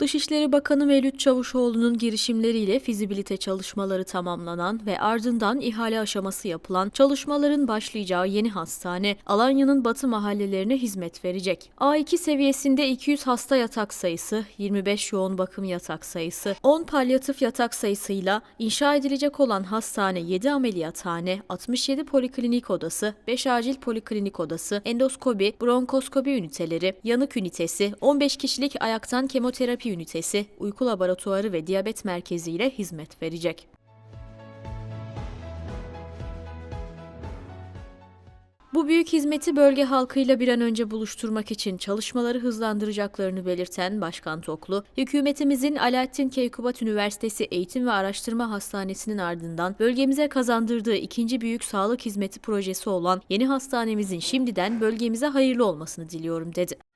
Dışişleri Bakanı Mevlüt Çavuşoğlu'nun girişimleriyle fizibilite çalışmaları tamamlanan ve ardından ihale aşaması yapılan çalışmaların başlayacağı yeni hastane, Alanya'nın batı mahallelerine hizmet verecek. A2 seviyesinde 200 hasta yatak sayısı, 25 yoğun bakım yatak sayısı, 10 palyatif yatak sayısıyla inşa edilecek olan hastane 7 ameliyathane, 67 poliklinik odası, 5 acil poliklinik odası, endoskopi, bronkoskopi üniteleri, yanık ünitesi, 15 kişilik ayaktan kemoterapi ünitesi, uyku laboratuvarı ve diyabet merkezi ile hizmet verecek. Bu büyük hizmeti bölge halkıyla bir an önce buluşturmak için çalışmaları hızlandıracaklarını belirten Başkan Toklu, hükümetimizin Alaaddin Keykubat Üniversitesi Eğitim ve Araştırma Hastanesi'nin ardından bölgemize kazandırdığı ikinci büyük sağlık hizmeti projesi olan yeni hastanemizin şimdiden bölgemize hayırlı olmasını diliyorum dedi.